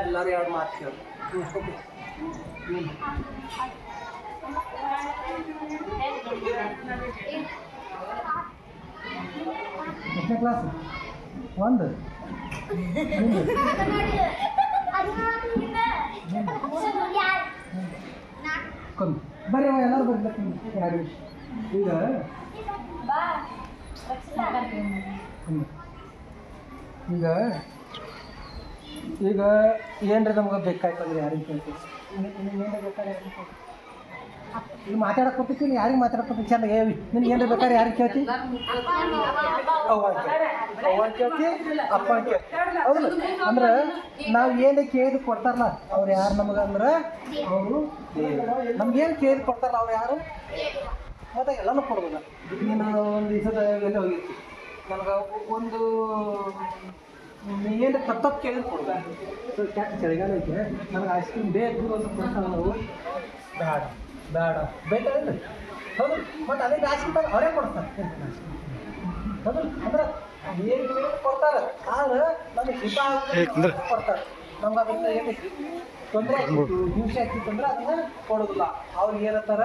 ಎಲ್ಲರೂ ಎರಡು ಮಾತು ಕೇಳು ಹ್ಞೂ ಓಕೆ ಹ್ಞೂ ಎಷ್ಟನೇ ಕ್ಲಾಸ್ ಒಂದು. ಕೊಂದು ಬರ್ರಿ ಅವ ಎಲ್ಲರೂ ಬರ್ಬೇಕು ಎರಡು ಈಗ. ಈಗ? ಈಗ ಏನ್ರಿ ನಮ್ಗೆ ಬೇಕಾಯ್ತಂದ್ರೆ ಯಾರಿಗೆ ಕೇಳ್ತೀವಿ ಬೇಕಾದ್ರೆ ಯಾರಿಗೆ ಕೇಳ್ತೀವಿ ಈಗ ಮಾತಾಡಕ್ಕೆ ಕೊಟ್ಟಿದ್ದೀನಿ ಯಾರಿಗೆ ಮಾತಾಡಕ್ಕೆ ಕೊಟ್ಟಿದ್ದೀನಿ ಚಂದ ನಿನಗೆ ನಿನ್ಗೆ ಏನ್ರಿ ಬೇಕಾದ್ರೆ ಯಾರಿಗೆ ಕೇಳ್ತಿ? ಅವ್ವ ಕೇಳ್ತಿ. ಅವ್ವ ಅಂತ ಕೇಳ್ತಿ ಅಪ್ಪ ಕೇಳ್ತಿ. ಹೌದಲ್ಲ ಅಂದ್ರೆ ನಾವು ಏನು ಕೇಳಿದ್ ಕೊಡ್ತಾರಲ್ಲ ಅವ್ರು ಯಾರು ನಮಗೆ ಅಂದ್ರೆ? ಅವರು ನಮ್ಗೇನು ಕೇಳಿದ್ ಕೊಡ್ತಾರಲ್ಲ ಅವ್ರು ಯಾರು? ಮತ್ತೆ ಎಲ್ಲನೂ ಕೊಡ್ಬೋದ. ನೀನು ಒಂದು ದಿವಸದ ಎಲ್ಲಿ ಹೋಗಿರ್ತಿ ನನಗೆ ಒಂದು ಏನು ತಪ್ಪು ಕೇಳಿದ್ ಕೊಡ್ಬೋದು. ಸೊ ಕೆಟ್ಟ ಚಳಿಗಾಲ ಐತೆ. ನನಗೆ ಐಸ್ ಕ್ರೀಮ್ ಬೇಕು ಅಂತ ಕೊಡ್ತಾರೆ ನಾವು ಬೇಡ. ಬೇಡ. ಬೇಕಾಗಿಲ್ಲ ಹೌದು ಮತ್ತು ಅದೇ ಕ್ರೀಮ್ ಅವರೇ ಕೊಡ್ತಾರೆ. ಹೌದು ಅಂದ್ರೆ ಏನು ಕೊಡ್ತಾರೆ. ಆದ್ರೆ ನಮಗೆ ಹಿತ ಕೊಡ್ತಾರೆ. ನಮ್ಗೆ ಅದರಿಂದ ಏನು ತೊಂದರೆ ಆಗ್ತಿತ್ತು ಹಿಂಸೆ ಆಗ್ತಿತ್ತು ಅಂದ್ರೆ ಅದನ್ನ ಕೊಡೋದಿಲ್ಲ. ಅವ್ರಿಗೆ ಏನತ್ತಾರ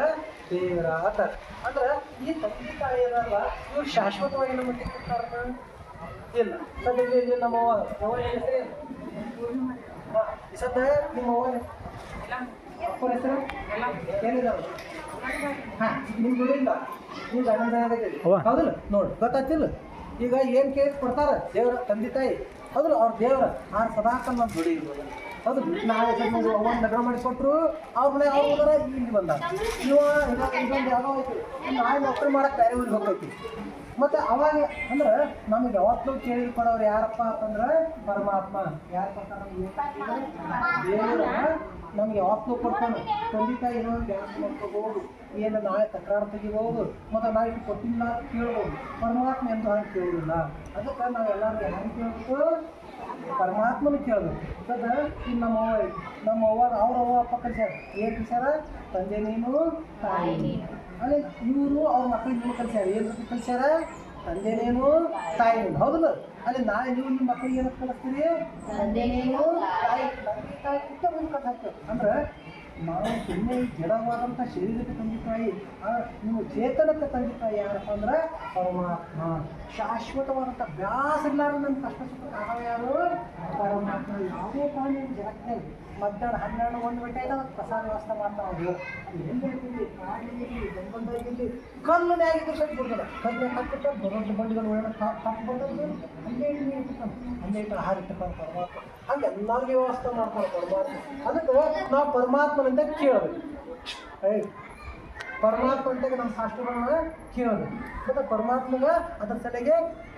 ದೇವರ ಆತರ ಅಂದ್ರೆ ಈ ತಂದೆ ತಾಯಿ ಏನಲ್ಲ ಇವ್ರು ಶಾಶ್ವತವಾಗಿ ನಮ್ಮ ಕೊಡ್ತಾರ ಇಲ್ಲ. ಸದ್ಯ ಇಲ್ಲಿ ನಮ್ಮ ಅವ್ವ ಅವ್ವ ಹೆಸರು ಹಾಂ ಸದ್ಯ ನಿಮ್ಮ ಅವ್ವ ಅಪ್ಪನ ಹೆಸರು? ಏನಿದಾವೆ ಹಾಂ ನಿಮ್ಮ ದುಡಿಯಿಂದ ನೀವು ಗಂಡನ ಹೌದಲ್ಲ? ನೋಡಿ ಗೊತ್ತಾಗ್ತಿಲ್ಲ. ಈಗ ಏನು ಕೇಸ್ ಕೊಡ್ತಾರ? ದೇವರ ತಂದೆ ತಾಯಿ. ಹೌದಲ್ಲ ಅವ್ರ ದೇವರ ಆ ಸದಾ ನಾವು ದುಡಿ ಇರ್ಬೋದು. ಹೌದು ನಾಳೆ ಸ್ವಲ್ಪ ಅವ್ವನ ಲಗ್ನ ಮಾಡಿ ಕೊಟ್ರು ಅವ್ರ ಮನೆ ಅವ್ರ ಹೋದಾರ ಇಲ್ಲಿ ಬಂದ. ಇವ ಇದೊಂದು ಐತಿ. ನಾಳೆ ನೌಕರಿ ಮಾಡಕ್ಕೆ ಬೇರೆ ಊರಿಗೆ ಹೋಗ್ತೈತಿ. ಮತ್ತೆ ಅವಾಗ ಅಂದ್ರೆ ನಮಗೆ ಯಾವತ್ತೂ ಕೇಳಿ ಕೊಡೋರು ಯಾರಪ್ಪ ಅಂತಂದ್ರೆ ಪರಮಾತ್ಮ. ಯಾರಪ್ಪ ದೇವ್ರ. ನಮ್ಗೆ ಯಾವತ್ತು ಕೊಡ್ತಾನೆ. ತಂದೆ ತಾಯಿ ಏನೋ ಡ್ಯಾನ್ಸ್ ಮಾಡ್ಕೋಬಹುದು ಏನು ನಾಳೆ ತಕರಾರು ತೆಗಿಬಹುದು ಮತ್ತು ನಾವು ಇದು ಕೊಟ್ಟಿಲ್ಲ ಕೇಳ್ಬೋದು. ಪರಮಾತ್ಮ ಎಂದು ಹಂಗೆ ಕೇಳೋದಿಲ್ಲ ಅದಕ್ಕೆ ನಾವು ಎಲ್ಲರಿಗೂ ಹೆಂಗೆ ಕೇಳಬೇಕು. ಪರಮಾತ್ಮನ ಕೇಳಬೇಕು. ಸದ, ಇನ್ನು ನಮ್ಮ ಅವ್ವ. ನಮ್ಮ ಅವ್ವ, ಅವ್ರ ಅವ್ವ ಅಪ್ಪ ಕಲ್ಸ್ಯಾರ ಏನು ಕಲ್ಸ್ಯಾರ ತಂದೆ ನೀನು, ತಾಯಿ ಅದೇ ಇವರು ಅವ್ರ ಮಕ್ಕಳಿಗೆ ಕಲ್ಸ್ಯಾರ? ಏನು ಕಲ್ಸ್ಯಾರ? ತಂದೆ ನೀನು, ತಾಯಿ ನೀನು. ಹೌದಲ್ಲ? ಅಲ್ಲಿ ನಾಳೆ ನೀವು ನಿಮ್ಮ ಮಕ್ಕಳಿಗೆ ಏನಕ್ಕೆ ಕಲಿಸ್ತೀರಿ ಅಂದ್ರೆ ನಾವು ಸುಮ್ಮನೆ ಜಡವಾದಂಥ ಶರೀರಕ್ಕೆ ತಂದೆ ತಾಯಿ ನೀವು ಚೇತನಕ್ಕೆ ತಂದೆ ತಾಯಿ ಯಾರಪ್ಪ ಅಂದ್ರೆ ಪರಮಾತ್ಮ. ಶಾಶ್ವತವಾದಂಥ ಬ್ಯಾಸ ಇಲ್ಲಾರ ನಮ್ಮ ಕಷ್ಟ ಸುಖ ಕಾರಣ ಯಾರು? ಪರಮಾತ್ಮ. ಯಾವುದೇ ಪ್ರಾಣಿ ಜಗತ್ತಿನಲ್ಲಿ ಮಧ್ಯಾಹ್ನ ಹನ್ನೆರಡು ಒಂದು ಗಂಟೆ ಅದಕ್ಕೆ ಪ್ರಸಾದ ವ್ಯವಸ್ಥೆ ಮಾಡ್ತಾ ಹೋದ್ರು. ಕಲ್ಲನೇ ಆಗಿದ್ದು ಸಹ ಬಿಡ್ತಾರೆ ಕಲ್ಲು ಹಾಕಿಟ್ಟು ದೊಡ್ಡ ಬಂಡಿಗಳು ಒಳ್ಳೆ ತಪ್ಪು ಬಂದದ್ದು ಹಂಗೆ ಅಲ್ಲೇ ಇಟ್ಟು ಆಹಾರ ಇಟ್ಟಕೊಂಡು ಪರಮಾತ್ಮ ಹಂಗೆ ಎಲ್ಲರಿಗೂ ವ್ಯವಸ್ಥೆ ಮಾಡ್ತಾರೆ ಪರಮಾತ್ಮ. ಅದಕ್ಕೆ ನಾವು ಪರಮಾತ್ಮನಿಂದ ಕೇಳಬೇಕು. ಐ ಪರಮಾತ್ಮ ಅಂತಾಗ ನಮ್ಮ ಶಾಸ್ತ್ರಗಳನ್ನ ಕೇಳೋದು ಮತ್ತೆ ಪರಮಾತ್ಮಗ ಅದ್ರ ಸಲಿಗೆ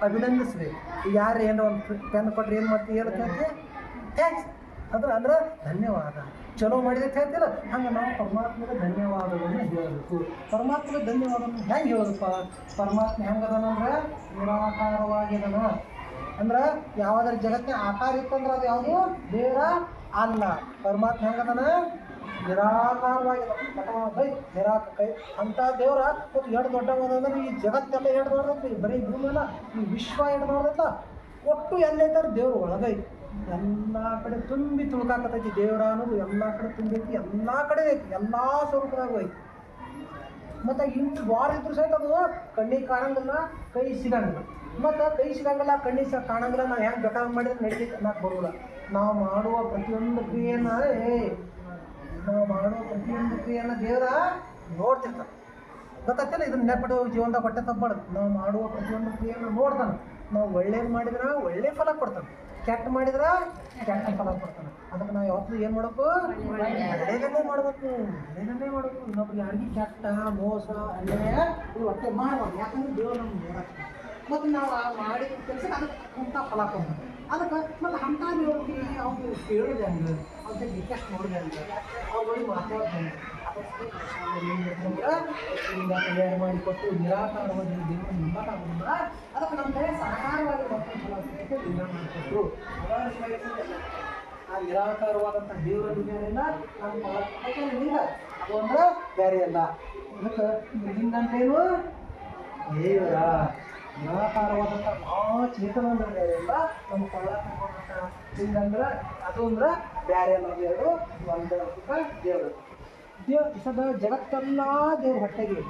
ಅಭಿನಂದಿಸ್ಬೇಕು. ಯಾರು ಏನೋ ಒಂದು ಪೆನ್ ಕೊಟ್ರೆ ಏನು ಮಾಡ್ತೀವಿ ಏನು ಥ್ಯಾಂಕ್ಸ್ ಅಂದ್ರೆ ಅಂದ್ರೆ ಧನ್ಯವಾದ. ಚಲೋ ಮಾಡಿದಕ್ಕೆ ಹೇಳ್ತಿಲ್ಲ ಹಂಗೆ ನಾವು ಪರಮಾತ್ಮಗೆ ಧನ್ಯವಾದಗಳನ್ನು ಹೇಳಬೇಕು. ಪರಮಾತ್ಮಗೆ ಧನ್ಯವಾದವನ್ನು ಹೆಂಗೆ ಹೇಳೋದಪ್ಪ ಪರಮಾತ್ಮ ಹೆಂಗದನಂದ್ರೆ ನಿರಾಕಾರವಾಗಿದನ. ಅಂದ್ರೆ ಯಾವುದ್ರ ಜಗತ್ತಿನ ಆಕಾರ ಇತ್ತಂದ್ರೆ ಅದು ಯಾವುದು? ದೇವರ ಅಲ್ಲ. ಪರಮಾತ್ಮ ಹೆಂಗದನ ನಿರಾಕಾರವಾಗಿ ನಿರಾಕ ಕೈ. ಅಂತ ದೇವ್ರ ಒಂದು ಎರಡು ದೊಡ್ಡವಾದಂದ್ರೆ ಈ ಜಗತ್ತೆಲ್ಲ ಎರಡು ದೊಡ್ಡದೈತಿ ಬರೀ ಭೂಮಿ ಅಲ್ಲ ಈ ವಿಶ್ವ ಎರಡು ದೊಡ್ಡದೈತ ಒಟ್ಟು ಎಲ್ಲೈತಾರೆ ದೇವ್ರ ಒಳಗೈತಿ. ಎಲ್ಲ ಕಡೆ ತುಂಬಿ ತುಳ್ಕಾಕತೈತಿ ದೇವರ ಅನ್ನೋದು ಎಲ್ಲ ಕಡೆ ತುಂಬೈತಿ, ಎಲ್ಲ ಕಡೆ ಐತಿ, ಎಲ್ಲ ಸ್ವರೂಪದಾಗ ಐತಿ. ಮತ್ತು ಇಂಟು ದ್ವಾರ ಇದ್ರು ಸಹಿತ ಅದು ಕಣ್ಣಿಗೆ ಕಾಣಂಗಿಲ್ಲ, ಕೈ ಸಿಗಂಗಿಲ್ಲ. ಮತ್ತು ಕೈ ಸಿಗಂಗಿಲ್ಲ, ಕಣ್ಣಿಗೆ ಸಹ ಕಾಣಂಗಿಲ್ಲ, ನಾವು ಹೆಂಗೆ ಬೇಕಾದ್ರೆ ಮಾಡಿದ್ರೆ ನಡೀತೈತೆ ಅನ್ನಕ್ಕೆ ಬರೋಲ್ಲ ನಾವು ಮಾಡುವ ಪ್ರತಿಯೊಂದು ಕ್ರಿಯೆನ, ಏ, ನಾವು ಮಾಡುವ ಪ್ರತಿಯೊಂದು ಕ್ರಿಯೆನ ದೇವರ ನೋಡ್ತಿರ್ತಾನೆ. ಗೊತ್ತಾಗ್ತಿಲ್ಲ ಇದನ್ನ ನೆಪಡು ಜೀವನದಾಗ ಹೊಟ್ಟೆ ತಪ್ಪಬಾರ್ದು ನಾವು ಮಾಡುವ ಪ್ರತಿಯೊಂದು ಕ್ರಿಯೆಯನ್ನು ನೋಡ್ತಾನೆ. ನಾವು ಒಳ್ಳೇದು ಮಾಡಿದ್ರೆ ಒಳ್ಳೆ ಫಲ ಕೊಡ್ತಾನೆ. ಕೆಟ್ಟ ಮಾಡಿದ್ರ ಕೆಟ್ಟ ಫಲ ಕೊಡ್ತಾನೆ. ಅದಕ್ಕೆ ನಾವು ಯಾವತ್ತೂ ಏನು ಮಾಡಬೇಕು? ಒಳ್ಳೇದನ್ನೇ ಮಾಡಬೇಕು. ಒಳ್ಳೇದನ್ನೇ ಮಾಡಬೇಕು. ಇನ್ನೊಬ್ರು ಯಾರಿಗೂ ಕೆಟ್ಟ, ಮೋಸ ಅಲ್ಲೇ ಇದು ಹೊಟ್ಟೆ ಮಾಡಬಾರ್ದು ಯಾಕಂದ್ರೆ ದೇವ್ರು ನಮ್ಗೆ ನೋಡಕ್ಕೆ ಮತ್ತು ನಾವು ಆ ಮಾಡಿದ ಕೆಲಸ ಅದಕ್ಕೆ ಅಂತ ಫಲ ಕೊಡ್ಬೇಕು. ಅದಕ್ಕೆ ಮತ್ತು ಅಂಥ ದೇವ್ರಿಗೆ ಅವ್ರು ಕೇಳಿದೆ ಅಂದ್ರೆ ಅವ್ರಿಗೆ ರಿಕ್ವೆಸ್ಟ್ ನೋಡಿದೆ ಅಂದ್ರೆ ಅವ್ರಿಗೆ ಮಾತಾಡೋದು ಹೆಂಗೆ ಮಾಡಿ ಕೊಟ್ಟು ನಿರಾಕಾರವಾಗಿ ದೇವರು ನಂಬಕ್ಕಾಗೋದಿಲ್ಲ ಅದಕ್ಕೆ ನಮ್ಮ ಕಡೆ ಅದಕ್ಕೆ ಲಿಂಗ ಮಾಡಿಕೊಟ್ರು ಆ ನಿರಾಕಾರವಾದಂಥ ದೇವರ ಇಲ್ಲ ನಮ್ಮ ಅದು ಅಂದ್ರೆ ಬೇರೆ ಅಲ್ಲ ಅದಕ್ಕೆ ಅಂತೇನು ದೇವರ ನಿರಾಕಾರವಾದಂಥ ಚೇತನ ಅಂದ್ರೆ ಬೇರೆ ಇಲ್ಲ ನಮ್ಮ ಅಂದ್ರೆ ಅದು ಅಂದ್ರೆ ಬೇರೆ ಅಲ್ಲ ಎರಡು ಒಂದು ದೇವರು. ದೇವ್ ಸದ ಜಗತ್ತೆಲ್ಲ ದೇವ್ರ ಹೊಟ್ಟೆಗೆ.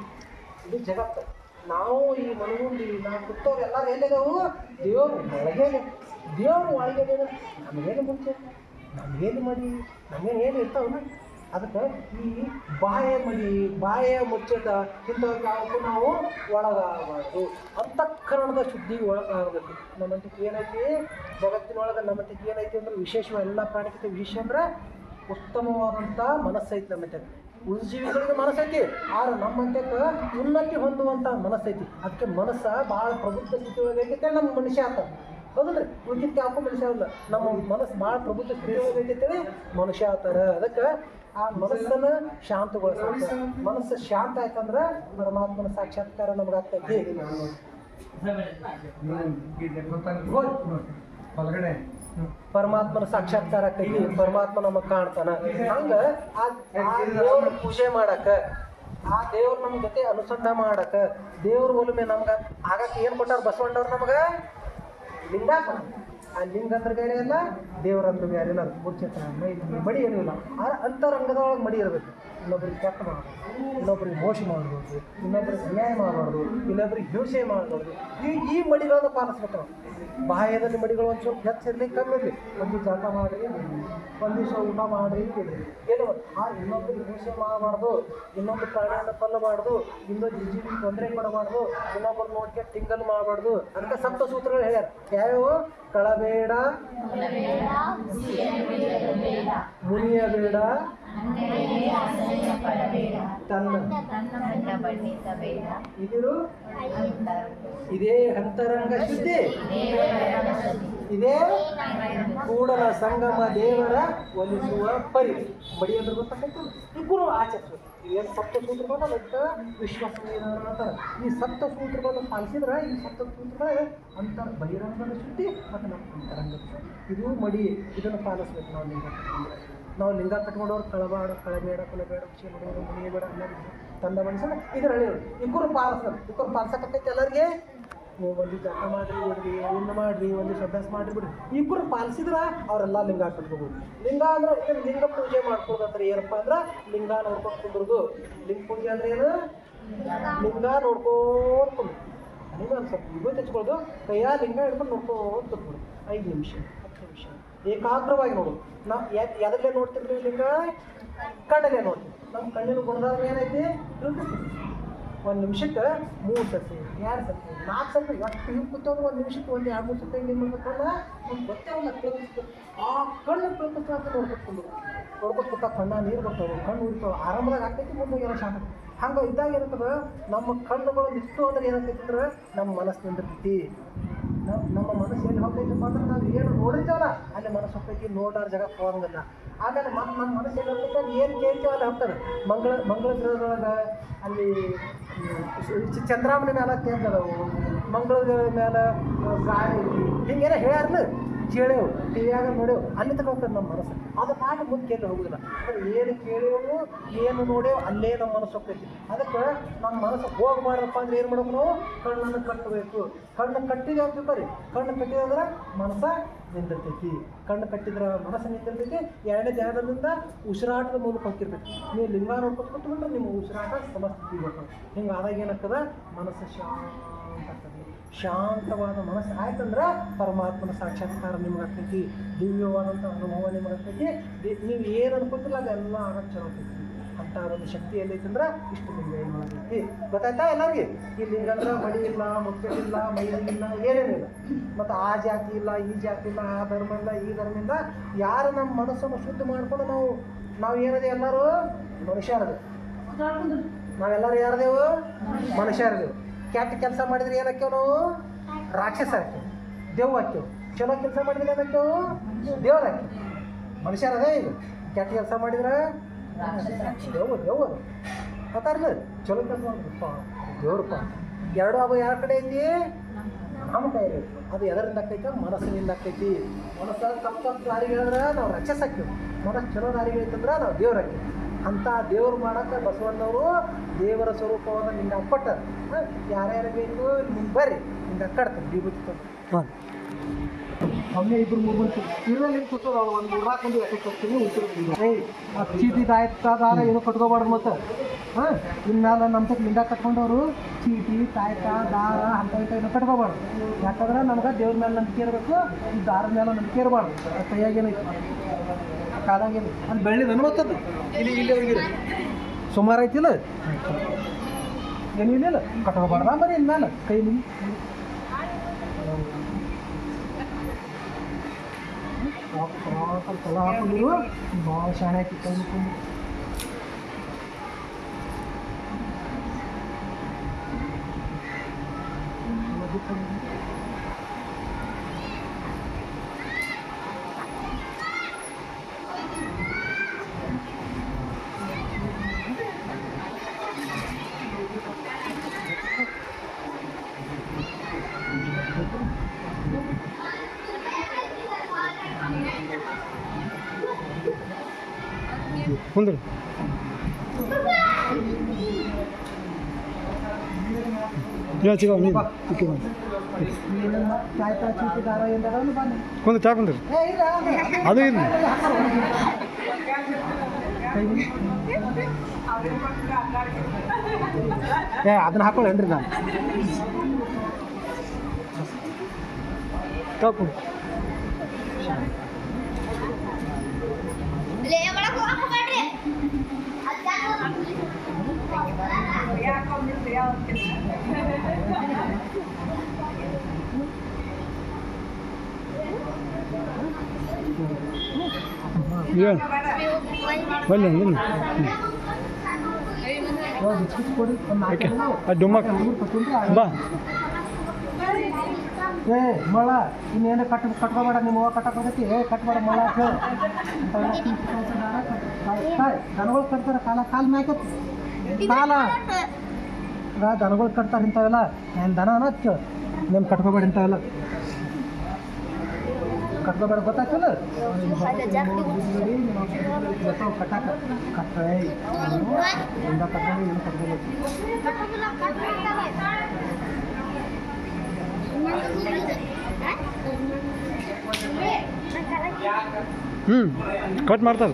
ಇದು ಜಗತ್ತು. ನಾವು ಈ ಮನಗುಂಡಿ ನಾವು ಕುತ್ತವ್ರು ಎಲ್ಲರೂ ಎಲ್ಲಿದೆವು? ದೇವ್ರ ಒಳಗೇನೆ ದೇವ್ರ ಒಳಗೇನೆ ನಮಗೇನು ಮುಂಚೆ? ನಮಗೇನು ಮಡಿ? ನಮಗೇನು ಏನು ಇರ್ತಾವಲ್ಲ ಅದಕ್ಕೆ ಈ ಬಾಯ ಮಡಿ, ಬಾಯ ಮುಚ್ಚಟ ಇಂಥವ್ರಿಗೆ ಯಾವಕ್ಕೂ ನಾವು ಒಳಗಾಗಬಾರ್ದು. ಅಂತಃಕರಣದ ಶುದ್ಧಿ ಒಳಗಾಗಬೇಕು. ನಮ್ಮಂತಕ್ಕೆ ಏನೈತಿ? ಜಗತ್ತಿನೊಳಗೆ ನಮ್ಮಂತಕ್ಕೆ ಏನೈತಿ ಅಂದ್ರೆ ವಿಶೇಷ ಎಲ್ಲ ಪ್ರಾಣಿಗಿಂತ ವಿಶೇಷ ಅಂದ್ರೆ ಉತ್ತಮವಾದಂಥ ಮನಸ್ಸೈತಿ ನಮ್ಮಂತೆ ಉಳಿದ ಮನಸ್ಸೈತಿ ಆದ್ರೆ ನಮ್ಮಂತ್ಯಕ್ಕೆ ಉನ್ನತಿ ಹೊಂದುವಂಥ ಮನಸ್ಸೈತಿ ಅದಕ್ಕೆ ಮನಸ್ಸ ಭಾಳ ಪ್ರಬುದ್ಧ ಸ್ಥಿತಿ ನಮ್ಮ ಮನುಷ್ಯ ಆತ ಹೌದಲ್ರಿ ಉಳಿದಿದ್ದ ಯಾಕೋ ಮನುಷ್ಯ ಅಲ್ಲ ನಮ್ಮ ಮನಸ್ಸು ಭಾಳ ಪ್ರಬುದ್ಧ ಸ್ಥಿತಿ ಒಳಗೈತೆ ಮನುಷ್ಯ ಆತಾರ ಅದಕ್ಕೆ ಆ ಮನಸ್ಸನ್ನ ಶಾಂತಗೊಳಿಸ ಮನಸ್ಸು ಶಾಂತ ಆಯ್ತಂದ್ರೆ ಪರಮಾತ್ಮನ ಸಾಕ್ಷಾತ್ಕಾರ ನಮ್ಗೆ ಆಗ್ತೈತಿ ಹೊರಗಡೆ ಪರಮಾತ್ಮನ ಸಾಕ್ಷಾತ್ಕಾರ ಕೈ ಪರಮಾತ್ಮ ನಮಗ್ ಕಾಣ್ತಾನ. ಹಂಗ ಆ ದೇವ್ರ ಪೂಜೆ ಮಾಡಕ, ಆ ದೇವ್ರ ನಮ್ ಜೊತೆ ಅನುಸಂಧಾನ ಮಾಡಕ, ದೇವ್ರ ಒಲುಮೆ ನಮ್ಗ ಆಗಕ್ಕೆ ಏನ್ ಕೊಟ್ಟಾರ ಬಸವಣ್ಣವ್ರು ನಮಗ? ಲಿಂಗ ಆ ಲಿಂಗ ಅಂದ್ರೆ ಬೇರೆ ಅಲ್ಲ ದೇವ್ರ ಅಂದ್ರೆ ಬೇರೆ ಇಲ್ಲ ಮುಚ್ಚತ ಮೈ ಮಡಿ ಏನೂ ಇಲ್ಲ. ಆ ಅಂತರಂಗದೊಳಗೆ ಮಡಿ ಇರಬೇಕು. ಇನ್ನೊಬ್ರಿಗೆ ಕೆಟ್ಟ ಮಾಡಬಾರ್ದು ಇನ್ನೊಬ್ರಿಗೆ ಮೋಸ ಮಾಡಬಾರ್ದು ಇನ್ನೊಬ್ರಿಗೆ ಅನ್ಯಾಯ ಮಾಡಬಾರ್ದು ಇನ್ನೊಬ್ರಿಗೆ ಹಿಂಸೆ ಮಾಡಬಾರ್ದು. ಈ ಈ ಮಡಿಗಳನ್ನು ಪಾಲಿಸ್ಬೇಕು ನಾವು. ಬಾಹ್ಯದಲ್ಲಿ ಮಡಿಗಳು ಒಂದು ಸ್ವಲ್ಪ ಹೆಚ್ಚಿರಲಿ ಕಮ್ಮಿ ಇರಲಿ. ಒಂದು ಜಾಗ ಮಾಡಿ ಒಂದು ದಿವಸ ಊಟ ಮಾಡಿ ಏನು? ಆ ಇನ್ನೊಬ್ರಿಗೆ ಹಿಂಸೆ ಮಾಡಬಾರ್ದು ಇನ್ನೊಂದು ಪ್ರಾಣಿಯನ್ನು ಕೊಲ್ಲಬಾರ್ದು ಇನ್ನೊಂದು ಜೀವಿಗೆ ತೊಂದರೆ ಕೊಡಬಾರ್ದು ಇನ್ನೊಬ್ಬರು ನೋಡ್ಕೆ ಟಿಂಗಲ್ ಮಾಡಬಾರ್ದು. ಅಂತ ಸಪ್ತ ಸೂತ್ರಗಳು ಹೇಳ್ಯಾರ. ಯಾವ್ಯಾವ? ಕಳಬೇಡ ಮುನಿಯಬೇಡ ಇದಿರು? ಇದೇ ಅಂತರಂಗ ಶುದ್ಧಿ. ಇದೇ ಕೂಡಲ ಸಂಗಮ ದೇವರ ಒಲಿಸುವ ಪರಿ. ಬಡಿ ಅಂದ್ರೆ ಗೊತ್ತಾಗೈತೆ ಇಬ್ಬರು ಆಚರಿಸ್ಬೇಕು ಏನು ಸಪ್ತ ಸೂತ್ರಗಳನ್ನ ಅದಕ್ಕೆ ವಿಶ್ವಾಸ ಅಂತಾರೆ ಈ ಸಪ್ತಸೂತ್ರಗಳನ್ನು ಪಾಲಿಸಿದ್ರೆ ಈ ಸಪ್ತಸೂತ್ರಗಳೇ ಅಂತರ ಬಹಿರಂಗದ ಶುದ್ಧಿ ಮತ್ತು ನಮ್ಮ ಅಂತರಂಗದ ಶುದ್ಧಿ. ಇದು ಮಡಿ. ಇದನ್ನು ಪಾಲಿಸ್ಬೇಕು ನಾವು ನಾವು ಲಿಂಗ ಕಟ್ಕೊಂಡವ್ರು ಕಳಬಾಡ ಕಳಬೇಡ ಕೊಲಬೇಡ ಚೀಲ ಮನೆಗೆ ಬೇಡ ಅನ್ನೋದು ತಂದ ಮನುಷ್ಯನ ಇದ್ರ ಹೇಳಿದ್ರು ಇಬ್ಬರು ಪಾಲಿಸ್ತಾರೆ ಇಬ್ಬರು ಪಾಲಿಸಕತ್ತೈತೆ ಎಲ್ಲರಿಗೆ? ಒಂದು ಜಾತ ಮಾಡ್ರಿ ಬಿಡ್ರಿ ಇನ್ನು ಮಾಡ್ರಿ, ಒಂದು ಅಭ್ಯಾಸ ಮಾಡ್ರಿ ಬಿಡ್ರಿ. ಇಬ್ಬರು ಪಾಲಿಸಿದ್ರ ಅವರೆಲ್ಲ ಲಿಂಗ ಕಟ್ಕೋಬೋದು. ಲಿಂಗ ಅಂದ್ರೆ ಏನು ಲಿಂಗ ಪೂಜೆ ಮಾಡ್ಕೋದಂದ್ರೆ ಏನಪ್ಪ ಅಂದ್ರೆ ಲಿಂಗ ನೋಡ್ಕೊಂಡು ಕುಂದ್ರದು. ಲಿಂಗ ಪೂಜೆ ಅಂದ್ರೆ ಏನು? ಲಿಂಗ ನೋಡ್ಕೊಂಡು ಕುಂದ್ರು ನಿಮ್ಗೆ ಒಂದು ಸ್ವಲ್ಪ ಕೈಯ ಲಿಂಗ ಹಿಡ್ಕೊಂಡು ನೋಡ್ಕೊಂಡು ಐದು ನಿಮಿಷ, ಹತ್ತು ನಿಮಿಷ. ಏಕಾಗ್ರವಾಗಿ ನೋಡು. ನಾವು ಎದರಲ್ಲೇ ನೋಡ್ತಿದ್ರಿ ಲಿಂಗ? ಕಣ್ಣಲ್ಲೇ ನೋಡ್ತೀವಿ ನಮ್ಮ ಕಣ್ಣಿನ ಗುಣದಾಗ ಏನೈತಿ ಒಂದು ನಿಮಿಷಕ್ಕೆ ಮೂರು ಸತಿ, ಎರಡು ಸತಿ, ನಾಲ್ಕು ಸತಿ ಎಷ್ಟು ಹಿಂಗೆ ಕೂತವ್ರು ಒಂದು ನಿಮಿಷಕ್ಕೆ ಒಂದು ಎರಡು ಮೂರು ಸತಿ ಹಿಂಗೆ ಮಾಡ್ಬೇಕಲ್ಲ? ಒಂದು ಗೊತ್ತೇ ಒಂದು ಪ್ರಯತ್ನಿಸ್ತು ಆ ಕಣ್ಣು ಪ್ರಯತ್ನಿಸ್ತು ಅಂತ ನೋಡ್ಕೊಂಡು ನೋಡ್ಕೊಂಡು ಕೂತ ಕಣ್ಣ ನೀರು ಬರ್ತಾವೆ, ಕಣ್ಣು ಉರಿತಾವೆ. ಆರಾಮದಾಗ ಆಗ್ತೈತಿ ಮುಂದೆ ಏನೋ ಶಾಂತ. ಹಂಗೆ ಇದ್ದಾಗ ಏನಂತಂದ್ರೆ, ನಮ್ಮ ಕಣ್ಣುಗಳು ನಿಂತು ಅಂದ್ರೆ ಏನಾಗ್ತೈತಿ ನಮ್ಮ ಮನಸ್ಸು ನಿಂದಿರ್ತೈತಿ ನಮ್ಮ ನಮ್ಮ ಮನಸ್ಸು ಏನು ಹೋಗ್ತೈತಪ್ಪ ಅಂದ್ರೆ ನಾವು ಏನು ನೋಡಿದ್ದೇವಲ್ಲ ಅಲ್ಲಿ ಮನಸ್ಸು ಹೋಗ್ತೈತಿ ನೋಡಾರ ಜಾಗ ಹೋಗಂಗಿಲ್ಲ ಆಮೇಲೆ ಮತ್ತೆ ನಮ್ಮ ಮನಸ್ಸು ಎಲ್ಲಿ ಹೋಗ್ತೈತೆ ಅಲ್ಲಿ ಏನು ಕೇಳ್ತೇವೆ ಅಲ್ಲಿ ಹೋಗ್ತದೆ. ಮಂಗಳ ಮಂಗಳ ಗ್ರಹದೊಳಗೆ ಅಲ್ಲಿ ಚಂದ್ರಾಮಣಿ ಮೇಲೆ ಕೇಳ್ತದವು ಮಂಗಳ ಮೇಲೆ ಗಾಳಿ. ಹಿಂಗೇನೋ ಹೇಳ್ಯಾರಲ್ಲ ಕೇಳೇವು, ಟಿವಿಯಾಗ ನೋಡೇವು, ಅಲ್ಲಿ ಹೋಗ್ತದೆ ನಮ್ಮ ಮನಸ್ಸು. ಅದು ಮಾಡಿ ಮುಂದೆ ಎಲ್ಲಿ ಹೋಗುದಿಲ್ಲ. ಏನು ಕೇಳೇವು, ಏನು ನೋಡೇವು, ಅಲ್ಲೇ ನಮ್ಮ ಮನಸ್ಸು ಹೋಗ್ತೈತಿ. ಅದಕ್ಕೆ ನಮ್ಮ ಮನಸ್ಸು ಹೋಗ್ಬಾರ್ದಪ್ಪ ಅಂದ್ರೆ ಏನು ಮಾಡ್ಬೇಕು ನಾವು? ಕಣ್ಣನ್ನು ಕಟ್ಟಬೇಕು. ಕಣ್ಣು ಕಟ್ಟಿದೆ ಅಂತ ಕಣ್ಣು ಕಟ್ಟಿದೆ ಅಂದ್ರೆ ಮನಸ್ಸ ನಿಂದಿರ್ತೈತಿ. ಕಣ್ಣು ಕಟ್ಟಿದ್ರೆ ಮನಸ್ಸು ನಿಂತಿರ್ತೈತಿ ಎರಡನೇ ಜಾಗದಿಂದ ಉಸಿರಾಟದ ಮೂಲಕ ಹೋಗ್ತಿರ್ತೈತಿ ನೀವು ಲಿಂಗ ನೋಡ್ಕೊಂಡು ಕೂತ್ಕೊಂಡ್ರೆ ನಿಮ್ಮ ಉಸಿರಾಟ ಬರ್ತದೆ ಹಿಂಗೆ ಆದಾಗ ಏನಾಗ್ತದೆ? ಮನಸ್ಸು ಶಾಂತ ಶಾಂತವಾದ ಮನಸ್ಸು. ಆಯ್ತಂದ್ರೆ ಪರಮಾತ್ಮನ ಸಾಕ್ಷಾತ್ಕಾರ ನಿಮ್ಗೆ ಆಗ್ತೈತಿ ದಿವ್ಯವಾದಂಥ ಅನುಭವ ನಿಮ್ಗೆ ಆಗ್ತೈತಿ. ನೀವು ಏನು ಅನ್ಕೋತಿಲ್ಲ ಅದೆಲ್ಲ ಆಗಕ್ಕೆ ಚಲೋ ಆಗ್ತೈತಿ. ಅಂತ ಒಂದು ಶಕ್ತಿ ಎಲ್ಲೈತಂದ್ರೆ ಇಷ್ಟು ನಿಮ್ಗೆ ಏನು ಮಾಡ್ತೈತಿ ಗೊತ್ತಾಯ್ತಾ ಎಲ್ಲರಿಗೆ? ಇಲ್ಲಿ ಗಂಡ ಮಡಿ ಇಲ್ಲ ಮುಕ್ಕಿಲ್ಲ ಮೈಲಿಲ್ಲ ಏನೇನಿಲ್ಲ ಮತ್ತು ಆ ಜಾತಿ ಇಲ್ಲ ಈ ಜಾತಿ ಇಲ್ಲ ಆ ಧರ್ಮ ಇಲ್ಲ ಈ ಧರ್ಮ ಇಲ್ಲ. ಯಾರು ನಮ್ಮ ಮನಸ್ಸನ್ನು ಶುದ್ಧ ಮಾಡ್ಕೊಂಡು ನಾವು ನಾವು ಏನದೆ ಎಲ್ಲರೂ ಮನುಷ್ಯರದು ನಾವೆಲ್ಲರೂ ಯಾರದೇವು? ಮನುಷ್ಯರದೇವು ಕೆಟ್ಟ ಕೆಲಸ ಮಾಡಿದ್ರೆ ಏನಕ್ಕೇವು ರಾಕ್ಷಸ ಹಾಕ್ಯವು ದೇವ್ ಹಾಕ್ಯವು ಚಲೋ ಕೆಲಸ ಮಾಡಿದ್ರೆ ಏನಕ್ಕೇವು ದೇವ್ರ ಹಾಕ್ಯವು ಮನುಷ್ಯರದೇ ಇದು. ಕೆಟ್ಟ ಕೆಲಸ ಮಾಡಿದ್ರೆ ದೇವ್ ದೇವ್ ಗೊತ್ತಾರಲ್ಲ ಚಲೋ ಕೆಲಸ ಮಾಡಿದ್ರಪ್ಪ. ದೇವ್ರಪ್ಪ. ಎರಡು ಅವು ಯಾರ ಕಡೆ ಐತಿ? ನಮ್ಮ ಕೈ ಅದು ಎದರಿಂದ ಆಕೈತೆ? ಮನಸ್ಸಿನಿಂದ ಆಕೈತಿ. ಮನಸ್ಸು ತಪ್ಪು ತಪ್ಪು ದಾರಿಗೆ ಹೇಳಿದ್ರೆ ನಾವು ರಕ್ಷಸ್ ಹಾಕ್ಯವು ಮನಸ್ಸು ಚಲೋ ದಾರಿಗೆ ಐತಂದ್ರೆ ನಾವು ದೇವ್ರು ಹಾಕಿವಿ ಅಂಥ ದೇವ್ರು ಮಾಡಕ್ಕೆ ಬಸವಣ್ಣವರು ದೇವರ ಸ್ವರೂಪವನ್ನು ನಿನ್ನ ಅಪ್ಪಟ್ಟಾರ ಯಾರ್ಯಾರು ಬೇಕು ನಿಮ್ಗೆ ಬರ್ರಿ ನಿಂಗೆ ಅಕ್ಕಡ್ತಾರೆ ವಿಭೂತಿ ಹಾಂ. ಒಮ್ಮೆ ಇಬ್ರು ಮೂರು ಮಂದಿ ಇರಲ್ಲಿ ಕೂತದ ಒಂದು ಮೂರ್ನಾಲ್ಕು ಮಂದಿ ಎಟ್ಟಕ್ಕೆ ಹೋಗ್ತೀನಿ ಆ ಚೀಟಿ ತಾಯ್ತ ದಾರ ಏನು ಕಟ್ಕೋಬಾರ್ದು ಮತ್ತೆ. ಹಾಂ ಇನ್ಮೇಲೆ ನಮ್ಮ ತಕ್ಕ ಲಿಂಗ ಕಟ್ಕೊಂಡವರು ಚೀಟಿ ತಾಯ್ತ ದಾರ ಅಂತ ಏನು ಕಟ್ಕೋಬಾರ್ದು. ಯಾಕಂದ್ರೆ ನಮ್ಗೆ ದೇವ್ರ ಮೇಲೆ ನಂಬಿಕೆ ಇರಬೇಕು ಈ ದಾರದ ಮೇಲೆ ನಂಬಿಕೆ ಇರಬಾರ್ದು. ಕೈಯಾಗೇನೈತಿ ಕಾಲಾಗೇನು ಅಲ್ಲಿ ಬೆಳ್ಳಿದನು ಮತ್ತದು ಇಲ್ಲಿ ಇಲ್ಲಿ ಹೋಗಿರಿ ಸುಮಾರು ಐತಿಲ್ಲ ಏನಿಲ್ಲ ಕಟ್ಕೋಬಾರ್ದ ಬರೀ ಇನ್ಮೇಲೆ ಕೈ ಮುಗಿ ಭಾಳ ಶಾಣೆ ಹಾಕಿ ಕೈ ಮುಕ್ಕೊಂಡು ಕುಂದ್ರಿ ಇಲ್ಲ ಚಿಕ್ಕ ನೀನು ಚಿಕ್ಕ ಏನಮ್ಮ ತಾಯ್ತ ಚೀಟಿ ದಾರ ಎಂದಾರ ಬನ್ನಿ ಕುಂದ್ರಿ ಚಾ ಕುಂದ್ರಿ ಏ ಇಲ್ಲ ಅದು ಇರಲಿ ಏ ಅದನ್ನ ಹಾಕೊಳ್ಳೇನ್ರಿ ನಾನು ತಪ್ಪು ಬನ್ನಿ ಬನ್ನಿ ಓಕೆ ಡುಮ್ಮಕ್ ಬಾ ಏ ಮೊಳ ಇನ್ನೇನು ಕಟ್ ಕಟ್ಕೋಬೇಡ ನಿಮ್ಮ ಅವ್ವ ಕಟ್ಟಕ್ ಹೋಗೈತಿ ಏ ಕಟ್ಬೇಡ ಮೊಳ ಅಂತ ದನಗಳು ಕಟ್ತಾರೆ ಕಾಲ ಕಾಲ ಮ್ಯಾಕತ್ ಕಾಲ ಈಗ ದನಗಳು ಕಟ್ತಾರೆ ಇಂಥವೆಲ್ಲ. ಏನು ದನ ಅನ್ನತ್ ನಿಮ್ಮ ಕಟ್ಕೋಬೇಡ ಇಂಥವೆಲ್ಲ. ಕಟ್ಕೋಬೇಡ ಗೊತ್ತಾಗ್ತಲ್ಲ ಕಟ್ಟಾಕ ಹ್ಞೂ ಕಟ್ ಮಾಡ್ತಾರೆ.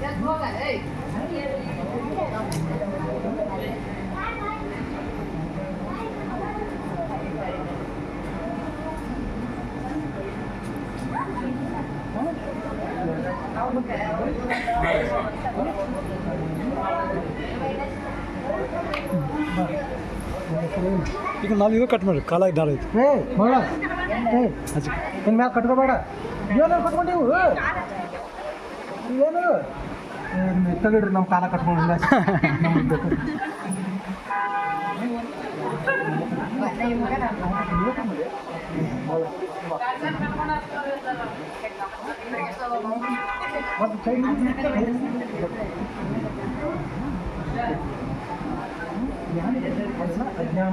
Let's go, hey. ಈಗ ನಾವು ಇವಾಗ ಕಟ್ ಮಾಡಿ ಕಾಲಾಗಿ ದಾರ ಐತಿ ಏ ಮೊಳ ಏ ಇನ್ ಮ್ಯಾಲ ಕಟ್ಕೋಬೇಡ. ಏನು ಕಟ್ಕೊಂಡಿವು ಏನು? ತಗಡ್ರಿ ನಮ್ಮ ಕಾಲ ಕಟ್ಕೊಂಡಿಲ್ಲ. ಮತ್ತೆ ಅಜ್ಞಾನ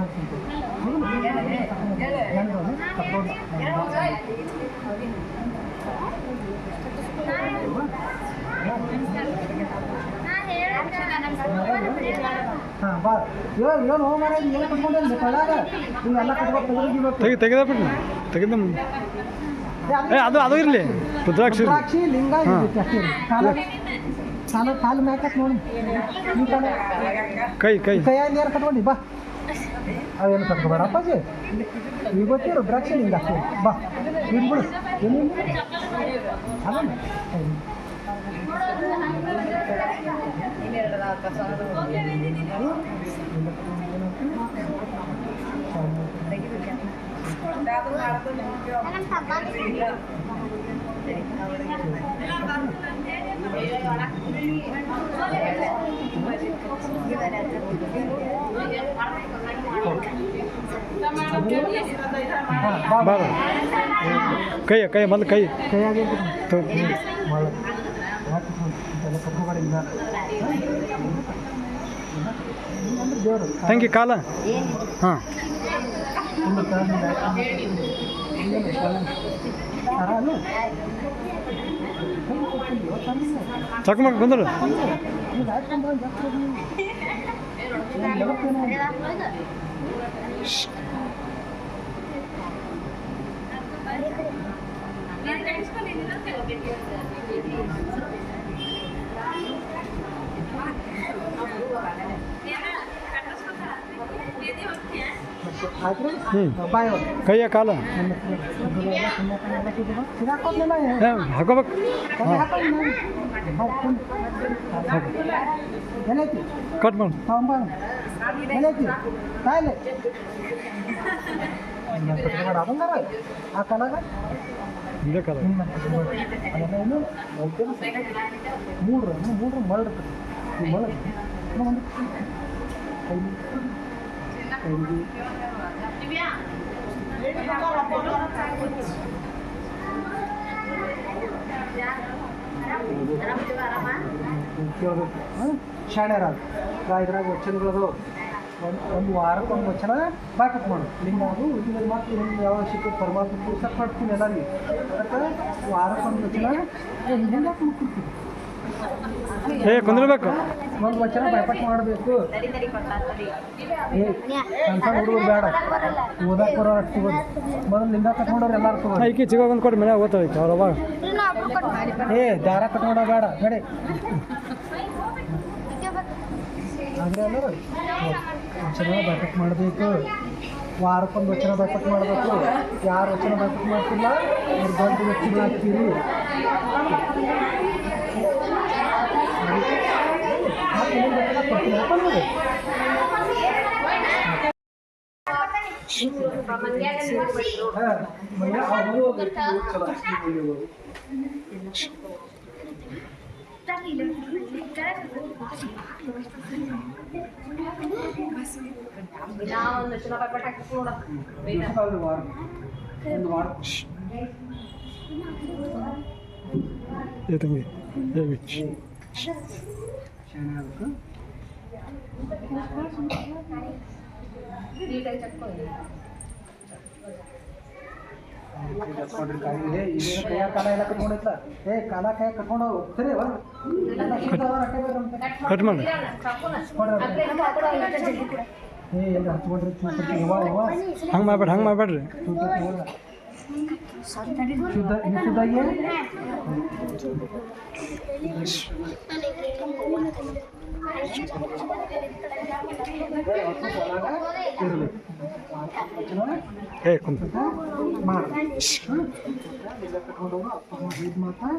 ಹಾಂ ಬಾ ಇವ ಏನು ಮಾಡೋದು ಕಟ್ಕೊಂಡು ತೆಗೆದಿಬೇಕು ತೆಗಿ ತೆಗೆದ ತೆಗೆದ ಅದು ಅದು ಇರಲಿ ರುದ್ರಾಕ್ಷಿ ಲಿಂಗ ಅಷ್ಟೇ ಕಾಲ ಕಾಲು ಮ್ಯಾಕತ್ ನೋಡಿ. ಈ ಕಡೆ ಕೈ ಕೈ. ಕೈಯಾಗ ನೀರು ಕಟ್ಕೊಂಡು? ಬಾ. ಅವೇನು ಕಟ್ಕೋಬೇಡ. ಅಪ್ಪಾಜಿ. ಈಗ ಗೊತ್ತಿರು ದ್ರಾಕ್ಷಿ ನಿಂಗೆ ಹಾಕ್ತೀವಿ. ಬಾ. ಇರ್ಬಿಡು ಏನು ಅಲ್ಲ ಬಾ. ಬಾ ಬಾ ಕೈ ಕೈ ಮೊದಲು ಕೈ. ದೇವರು ತಂಗಿ ಕಾಲ. ಹಾಂ. ತುಂಬ ತಾಳ್ಮೆಯಿಂದ ಆರಾಮ ಚಕ್ಮಕ್ ಬಂದರು ಹ್ಞೂ ಬಾಯ್ ಕೈಯ ಕಾಲ? ಹಾಕೋಬೇಕು. ಕಟ್ ಮಾಡಿ. ಆ ಕಾಲಾಗ? ಇದೇ ಕಾಲ ಏನು? ಮೂಡ್ರ ಮೂಡ್ರ ಮರಡ್ ಮರಡ್ ಒಂದು ಐದು ಐದು ಶಾಣ್ಯರಾಗ. ಶಾಣ್ಯರ ಇದ್ರಾಗ ವಚನಗಳು ಒಂದು ಒಂದು ವಾರಕ್ಕೆ ಒಂದು ವಚನ ಬ್ಯಾಕಪ್ ಮಾಡು. ನಿಮ್ಮ ಅದು ಇದ್ರ ಮಾತು ಯಾವ ಸಿಕ್ಕ ಪರಮಾತ್ಮ ಪುಸ್ತಕ ಮಾಡ್ತೀನಿ ಎಲ್ಲರಿಗೆ. ಅದಕ್ಕೆ ವಾರಕ್ಕೆ ಒಂದು ವಚನ ಹಿಂಗೆ ಏ ಕುಂದ್ರಬೇಕು. ಒಂದು ವಚನ ಬ್ಯಾಕಪ್ ಮಾಡಬೇಕು. ಸಣ್ಣ ಹುಡುಗರು ಬೇಡ. ಓದಕ್ಕೆ ಬರೋ ಅಷ್ಟು ಮೊದಲು ನಿಂದ ಕಟ್ಕೊಂಡವ್ರು ಎಲ್ಲರೂ ತಗೋ ಐಕಿ ಚಿಕ್ಕ ಒಂದು ಕೊಟ್ಟು ಮನ್ಯಾಗ ಓದ್ತಾಳೈತೆ ಅವ್ರ ಅವಾಗ. ಏ ದಾರ ಕಟ್ಕೊಂಡ ಬೇಡ. ನಡಿ. ಅಂದ್ರೆ ಅಂದ್ರೆ ವಚನ ಮಾಡಬೇಕು. ವಾರಕ್ಕೊಂದು ವಚನ ಬ್ಯಾಕಪ್ ಮಾಡಬೇಕು. ಯಾರು ವಚನ ಬ್ಯಾಕಪ್ ಮಾಡ್ತಿಲ್ಲ ಅವ್ರು ದೊಡ್ಡ ವ್ಯಕ್ತಿಗಳಾಗ್ತೀರಿ ಮತ್ತೆ ಇನ್ನೊಂದು ವಚನ ಕೊಡ್ತೀನಿ, open ಮಾಡು. ಹಾ, ಮನೆ ಅವ್ರು ವ್ಯಕ್ತಿಗಳು ಚಲೋ ಇವ್ರು. ಒಂದು ವಾರ ಒಂದು ವಾರ ಏ ತಂಗಿ ಏ ಬಿಚ್ಚು. ಇದೇನು ಕೈಯ ಕಾಲ ಎಲ್ಲ ಕಟ್ಕೊಂಡೈತ್ಲ ಏ ಕಾಲ ಕೈ ಕಟ್ಕೊಂಡು ಸರಿ. ಕಟ್ ಮಾಡಿ. ಏ ಎಲ್ಲ ಹಚ್ಕೊಂಡ್ರಿ ಹಂಗೆ ಮಾಡ್ಬೇಡ್ರಿ ಹಂಗೆ ಮಾಡ್ಬೇಡ್ರಿ. ಚೂಪಟ್ಟಿ ಯವ್ವ. ಶುದ್ಧ ಇನ್ನು ಶುದ್ಧಾಗಿ ಇರಲಿ ವಚನ ಏ ಕುಂತ ಮಾಡಿ ಕಟ್ಕೊಂಡು ಅಪ್ಪ ಇದು ಮಾತಾ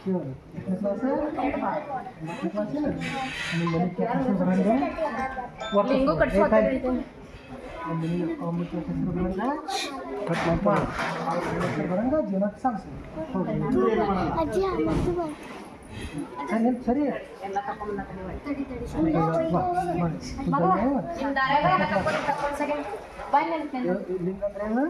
ಕೇಳೋದು ಎಷ್ಟನೇ ಕ್ಲಾಸ್ ಎಂಟನೇ ಕ್ಲಾಸ್ ನಿಮ್ಮ ಮನೆ ಕೆಲಸ ಬರಂಗೆ ಲಿಂಗು ಕಟ್ಸ್ಕೊತೀರಿ. ಒಂದು ಮನೆ ಒಂಬತ್ತು ಹೆಸರು ಬರಂಗೆ ಕಟ್ ಮಾಡ್ತಾರೆ ಬರಂಗ ಜೀವನಕ್ಕೆ ಸಾಗಿಸಿ ಹೌದು ಏನು ಮಾಡಲ್ಲ ಹಂಗೆ ಸರಿ ಬಾ, ಮಾಡಿ. ಶುದ್ಧಾಗಿ ಲಿಂಗ ಅಂದ್ರೆ ಏನು?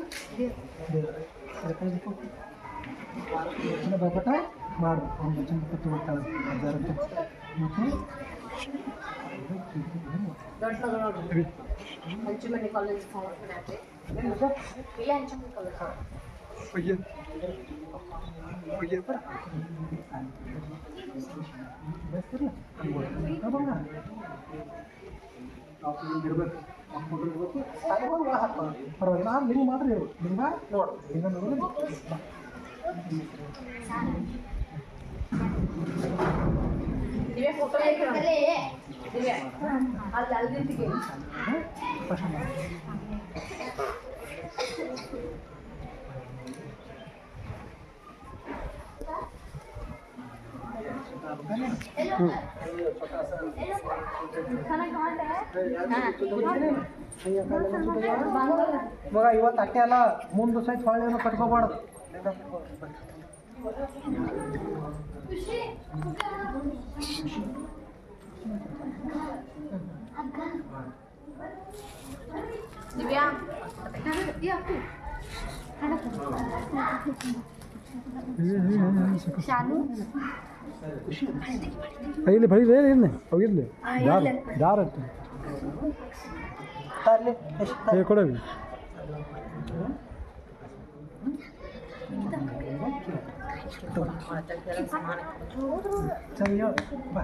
ದೇವ್ರು. ಅದಕ್ಕೆ ಇದಕ್ಕೂ ವಚನ ಬರ್ಕೊಟ್ಟ ಮಾಡು ಅವ್ನು ವಚನ ಕೊಟ್ಟು ಹೋಗ್ತಾಳೆ ಹಜಾರಕ್ಕೆ ಮತ್ತು ಹಂಚುಮನೆ ಕಾಲೇಜ್ ಏನು ಮತ್ತೆ? ಇಲ್ಲ ಹಂಚುಮನೆ ಕಾಲೇಜ್ ಒಯ್ಯ ಒಯ್ಯ ಬೆಸ್ತಿರ್ಲ? ಹಾ, ಬಂಗಾರ. ನಾವು ಹಿಂಗ್ ಇರ್ಬೇಕು. ಮಕ್ಳು ಇರ್ಬೇಕು. ಅಲ್ಲಿ ಹೋಗಿ ಒಳ ಹಾಕ್ಬಾ. ಪರವಾಗಿಲ್ಲ ಆ ಲಿಂಗ ಮಾತ್ರ ಇರು ಲಿಂಗ ನೋಡು ಲಿಂಗ ನೋಡು ಬಾ. ದಿವ್ಯಾ ಫೋಟೋ ದಿವ್ಯಾ ಅಲ್ಲಿ ಅಲ್ಲಿ ನಿಂತಿಗೆ ಫಸ್ಟ್ ಮಗ ಇವತ್ತು ಅಟ್ಟೆ ಅಲ್ಲ ಮುಂದೆ ಸಹಿತ ಹೊಳ್ಳಿ ಏನೋ ಕಟ್ಕೋಬಾರ್ದು. ದಿವ್ಯಾ ಶಾನು ಇಲ್ಲಿ ಬರೀ ಏನು ಹೋಗಿರ್ಲಿ ದಾರ ದಾರ ಅಟ್ಟು ತರ್ಲಿ ಏ ಕೊಡವಿ ಸರಿ ಹೇಳು. ಬಾ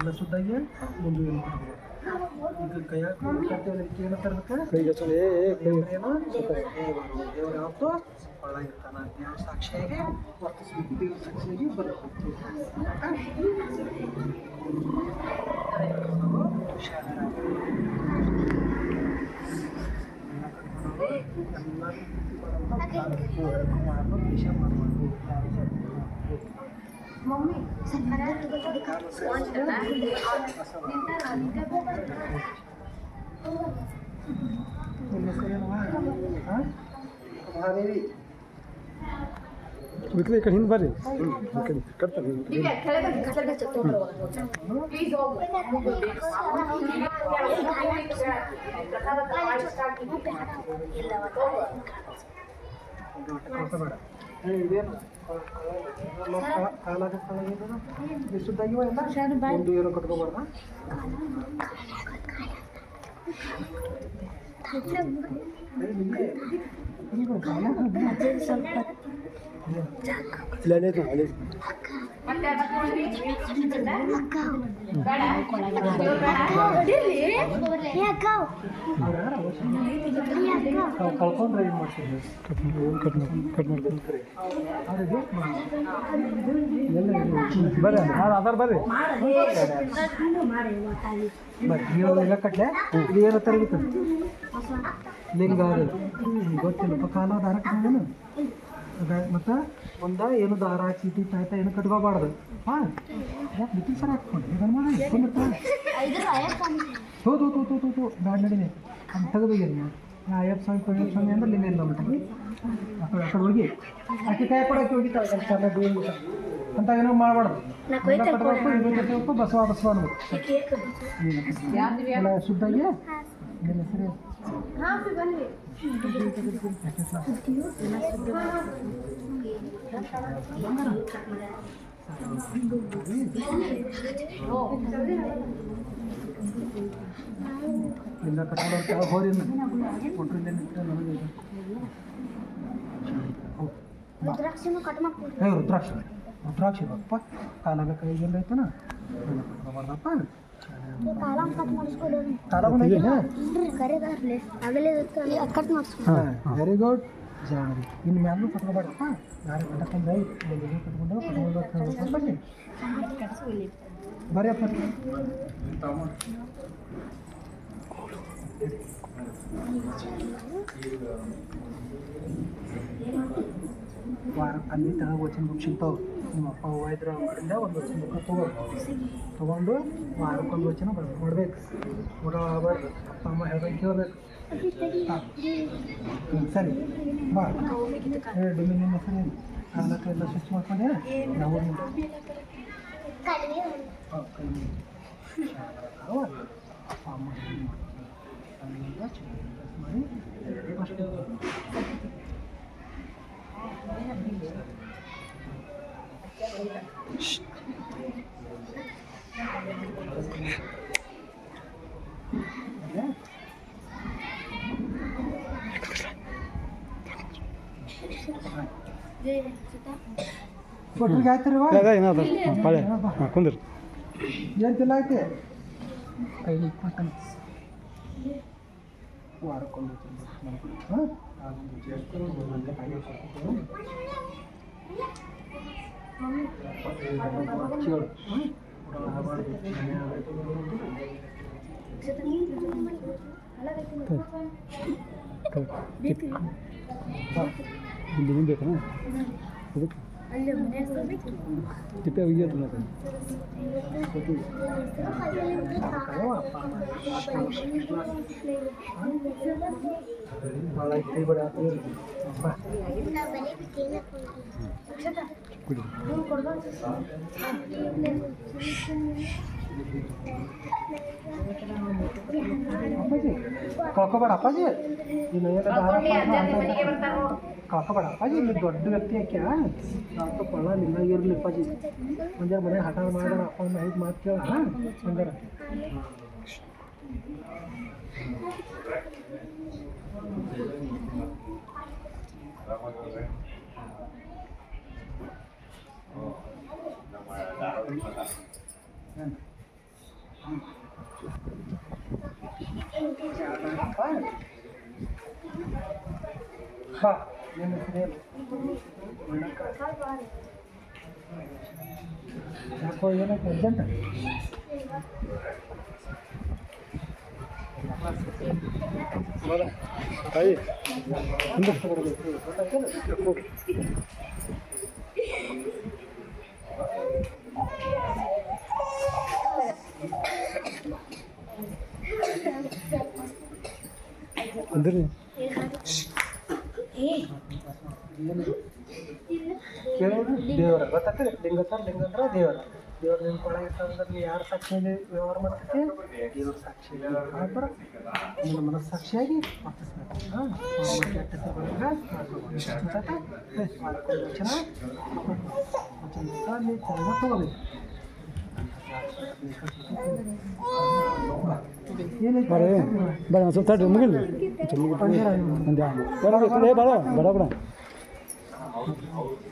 ಎಲ್ಲ ಸುದ್ದಾಗಿ ಮುಂದೆ ಏನು ಈಗ ಕೈಯಾಗ ಕಟ್ತೇವಲ್ಲ ಇದಕ್ಕೆ ಏನೋ ತರ್ಬೇಕು ಕೈಗೆ ಚಲೋ ಏ ಏ ಕೈ ಏನು? ದೇವ್ರು ಯಾವತ್ತು ಒಳಗಿರ್ತಾನ. ದೇವ್ರ ಸಾಕ್ಷಿಯಾಗಿ ವರ್ತಿಸ್ಬೇಕು. ದೇವ್ರ ಸಾಕ್ಷಿಯಾಗಿ ಬರಬೇಕು ಮಮ್ಮಿ ಮಹಾದೇವಿ ಈ ಕಡೆ ಈ ಕಡೆ ಹಿಂದೆ ಬರ್ರಿ ಈ ಕಡೆ ಕಟ್ತಾರೆ ದಿವ್ಯಾ ಕೆಳಗೆ ಕಟ್ಟಡ ಪ್ಲೀಸ್ ಹೋಗು ಕೊಡ್ಸಬೇಡ ಏ, ಇದೇನು ಕಾಲಾಗ ಕಾಲಾಗಿದ್ದಾನ ಸುದ್ದಾಗಿವ ಎಲ್ಲ ಮುಂದೆ ಏನೋ ಕಟ್ಕೋಬಾರ್ದ ಇಲ್ಲ ಅಲ್ಲೇ ಅಲ್ಲೇ ನಾವು ಕಳ್ಕೊಂಡ್ರೆ ಏನು ಮಾಡ್ತೀವಿ ಬರ್ರಿ ಬರ್ರಿ ಬರ್ರಿ ನೀವು ಎಲ್ಲ ಕಟ್ಲೆ ಇದು ಏನೋ ತರಗಿತ್ತು ಲಿಂಗ ಅದು ಗೊತ್ತಿಲ್ಲ ಕಾಲ ದಾರ ಮತ್ತು? ಒಂದ ಏನು ದಾರ ಚೀಟಿ ತಾಯ್ತ ಏನು ಕಟ್ಕೋಬಾರ್ದು. ಹಾಂ? ಯಾಕೆ ಬಿಟ್ಟು ಸರ್ ಹಾಕೊಂಡು ಇದನ್ನು ಮಾಡಿ ಹೌದು ಹೌದು ಬ್ಯಾಡ ನಡೀನಿ ಅಂತ ತೆಗೆದೋಗಿರಿ ಅಂದ್ರೆ ಇಲ್ಲ ಮಟ್ಟ ಆ ಕಡೆ ಆ ಕಡೆ ಹೋಗಿ. ಆಕೆ ಕೈ ಕೊಡಕ್ಕೆ ಹೋಗಿತ್ತಾಳೆ ಕೆಲಸ ಅಂತ ಏನೋ ಮಾಡಬಾರ್ದು. ಬಸವ ಬಸವ ಅನ್ಬೇಕು ಎಲ್ಲ ಶುದ್ಧಾಗಿ ನಿನ್ನ ಹೆಸರು? ಇಲ್ಲ ಕಟ್ಕೊಂಡು ಕೆಳಗೆ ಹೋರಿ ಕೊಟ್ಟರು ಇಲ್ಲೇ ನಿಂತ್ರೆ ನನಗೆ ಇದು. ಹೌದು. ಬಾ. ಕಟ್ ಮಾಡ್ಕೊಂಡು ಏ ರುದ್ರಾಕ್ಷಿ ರುದ್ರಾಕ್ಷಿ ಬಪ್ಪ ಕಾಲಾಗ ಕೈಗೆ ಎಲ್ಲ ಐತನ ಬರ್ದಪ್ಪ వెరీ గుడ్ జారి దీన్ని మేడలు పట్టుకోబడి దారి పట్టకుండా పట్టుకుంటే బరే పట్టు Thank you. ಇನ್ನು ಮ್ಯಾಲೂ ಕಟ್ಕೊಬೇಡಪ್ಪ ಯಾರು ಕಟ್ಕೊಂಡು ಕಟ್ಕೊಂಡು ಕಟ್ಕೊಂಡು ಬನ್ನಿ ಬರ್ರಿಯಪ್ಪ ವಾರ ಅಲ್ಲಿ ತಗ ವಚನ ಬುಕ್ ಸಿಗ್ತಾವೆ ನಿಮ್ಮ ಅಪ್ಪ ಅವ್ವ ಇದ್ರೆ ಅವ್ರ ಕಡೆಯಿಂದ ಒಂದು ವಚನ ಬುಕ್ ತಗೋ ತೊಗೊಂಡು ವಾರಕ್ಕೊಂದು ವಚನ ಬರ್ದು ಮಾಡ್ಬೇಕು ಊಟ ಆಗ್ಬಾರ್ದು ಅಪ್ಪ ಅಮ್ಮ ಹೇಳ್ಬೇಕು ಕೇಳ್ಬೇಕು ಹಾಂ ಹ್ಞೂ ಸರಿ ಬಾ ಏ ಡಿಮಿ ನಿಮ್ಮ ಹೆಸರು ಕಾಲಕ್ಕೆ ಎಲ್ಲ ಸ್ವಚ್ಛ ಮಾಡ್ಕೊಂಡೆ ನಾವು ಹಾಂ ಕೈ ಅವ ಅಪ್ಪ ಅಮ್ಮ ಹೆಲ್ಪ್ ಮಾಡ್ತಾರೆ. ಅಲ್ಲಿಂದ ಚೆನ್ನಾಗಿ ಕೆಲಸ ಮಾಡಿ ಅಷ್ಟೇ ಕೊಟ್ರಿಗೆ ಆಯ್ತು ರೀ ಅದ ಏನದ ಹಾಂ ಪಾಳೆ. ಹಾಂ ಕುಂದ್ರಿ. ಏನು ತಿಲ್ಲ ಐತೆ ಕೈ ಇಟ್ಕೊಂತಾನೆ ವಾರಕ್ಕೊಂದು ಹಾಂ? ಚೇಳು ಆಗಬಾರ್ದು ಮನೆ ಆಗಬೇಕು ಇಲ್ಲಿ ಬೇಕಾ ಅದಕ್ಕೆ ಅಲ್ಲಿ ಮನೆ ತಿಪ್ಪೆ ಒಯ್ಯೋದು ಮತ್ತೆ ಭಾಳ ಕೈ ಬಿಡ ಬಾ ಕುಡಿ ಅಪ್ಪಾಜಿ ಕಳ್ಕೊಬೇಡ ಅಪ್ಪಾಜಿ ನೀನು ಏನು ಕಳ್ಕೊಬೇಡ ಅಪ್ಪಾಜಿ ನೀನು ದೊಡ್ಡ ವ್ಯಕ್ತಿ ಯಾಕೆ ನಾಲ್ಕು ಪಳ ನಿನ್ನ ಇರಲಿ ಅಪ್ಪಾಜಿ. ಒಂದೇ ಮನೆ ಹಠ ಮಾಡೋಣ ಅಪ್ಪ ಒಂದು ಐದು ಮಾತು ಕೇಳ. ಒಂದರ ಬಾ. ನಿನ್ನ ಹೆಸರೇನು ಯಾಕೋ ಏನಕ್ಕೆ ಅರ್ಜೆಂಟ್ ತಾಯಿ ಹಿಂದೆ ತಗೊಳ್ಬೇಕು ಗೊತ್ತಾಯ್ತಲ್ಲ ಹೋಗಿ ಅಂದ್ರೆ ಕೇಳೋದು ದೇವರ ಗೊತ್ತಾಗ್ತದೆ ಲಿಂಗತ ಲಿಂಗ ಅಂದ್ರೆ ದೇವರ. ದೇವ್ರ ನಿನ್ನ ಕೊಳಗೆ ಇರ್ತಂದ್ರೆ ನೀ ಯಾರು ಸಾಕ್ಷಿಯಲ್ಲಿ ವ್ಯವಹಾರ ಮಾಡ್ತೈತಿ ದೇವ್ರ ಸಾಕ್ಷಿ ಆದ್ರೆ ನಿನ್ನ ಮನಸ್ಸಾಕ್ಷಿಯಾಗಿ ವರ್ತಿಸ್ಬೇಕು ಹಾಂ ಕೆಟ್ಟ ಹೆಸರು ಬರೋಂಗ ಮಾಡ್ಕೊಂಡು ವಚನ ವಚನ ನೀ ಚೆನ್ನಾಗಿ ತಗೋಬೇಕು ಏನೈತೆ ಬರೇ ಬೇಡ ಒಂದು ಸ್ವಲ್ಪ ತಡ್ರಿ ಮುಗಿಲ್ಲ ಒಂದೇ ಬೇಡ ಏ ಬೇಡ ಬೇಡ ಬೇಡ ಏನು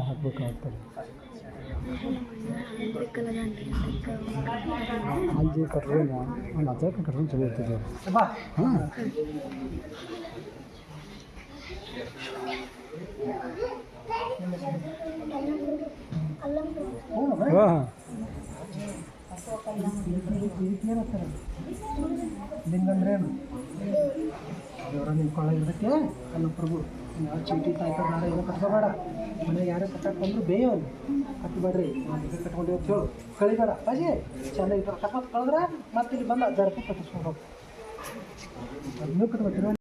ಹಾಕ್ಬೇಕಾಗ್ತದೆ ಅಲ್ಲಿ ಕಟ್ರೆ ಒಂದು ಹಜಾರ್ ಕಟ್ರೆ ಚಲೋ ಇರ್ತದೆ ಬಾ ಹಾಂ ಹಾಂ. ಲಿಂಗಂದ್ರೆ ದೇವರ ನಿಮ್ಮ ಕೊಳ್ಳ ಇರ್ತೈತೆ ಅಲ್ಲ ಪ್ರಭು ಯಾವ ಚೀಟಿ ತಾಯ್ತ ಬೇಡ ಏನೋ ಕಟ್ಕೋಬೇಡ. ಮನೆ ಯಾರೇ ಕಟ್ಟಕ್ಕೆ ಬಂದ್ರು ಬೇಯೋ ಕಟ್ಟಬೇಡ್ರಿ ನಾನು ಇದು ಕಟ್ಕೊಂಡು ಅಂತ ಹೇಳು. ಕಳಿಬೇಡ ಅಜಿ ಚೆಂದ ಇಟ್ಟು ಕಟ್ಕೊಂಡು ಕಳೆದ್ರೆ ಮತ್ತೆ ಇಲ್ಲಿ ಬಂದ ರೂಪಾಯಿ ಕಟ್ಟಿಸ್ಕೊಂಡು ಹೋಗಿ. ಅದನ್ನೂ ಕಟ್ಬೇಕು.